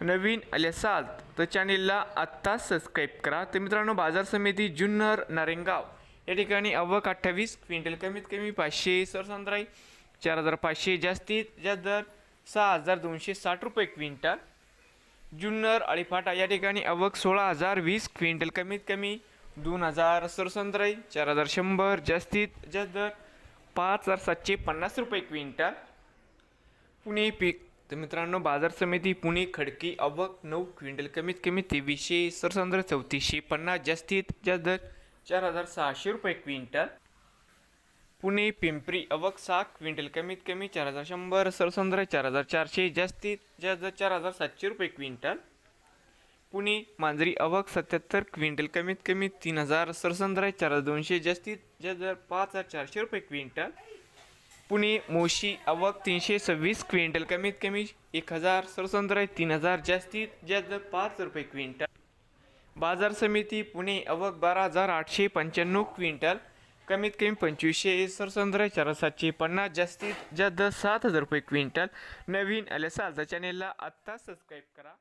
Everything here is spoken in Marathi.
नवीन आले असाल तर चॅनेलला आत्ताच सबस्क्राईब करा. तर मित्रांनो बाजार समिती जुन्नर नारेंगाव. या ठिकाणी अव्वक अठ्ठावीस क्विंटल कमीत कमी पाचशे सरसंद्राई चार हजार पाचशे जास्तीत जास्त दर सहा हजार दोनशे साठ रुपये क्विंटल. जुन्नर अळीफाटा या ठिकाणी अवक सोळा हजार वीस क्विंटल कमीत कमी दोन हजार सरसंद्राई चार हजार शंभर जास्तीत जास्त दर पाच हजार सातशे पन्नास रुपये क्विंटल. पुणे पीक तर मित्रांनो बाजार समिती पुणे खडकी अवक नऊ क्विंटल कमीत कमी तेवीसशे सरसंद्र चौतीसशे पन्नास जास्तीत जास्त दर चार हजार सहाशे रुपये क्विंटल. पुणे पिंपरी अवक सहा क्विंटल कमीत कमी चार हजार शंभर सरसंद्र चार हजार चारशे जास्तीत जास्त दर चार हजार सातशे रुपये क्विंटल. पुणे मांजरी अवक सत्याहत्तर क्विंटल कमीत कमी तीन हजार सरसंद्र चार हजार दोनशे जास्तीत जास्त दर पाच हजार चारशे रुपये क्विंटल. पुणे मोशी अवक तीनशे सव्वीस क्विंटल. कमीत कमी एक हजार सरसंद्र तीन हजार जास्तीत जास्त पाच रुपये क्विंटल. बाजार समिती पुणे आवक बारा हजार आठशे पंच्याण्णव क्विंटल. कमीत कमी पंचवीसशे सरसंद्र चार सातशे पन्नास जास्तीत जास्त सात हजार रुपये क्विंटल. नवीन आले असाल चॅनेलला आत्ता सबस्क्राईब करा.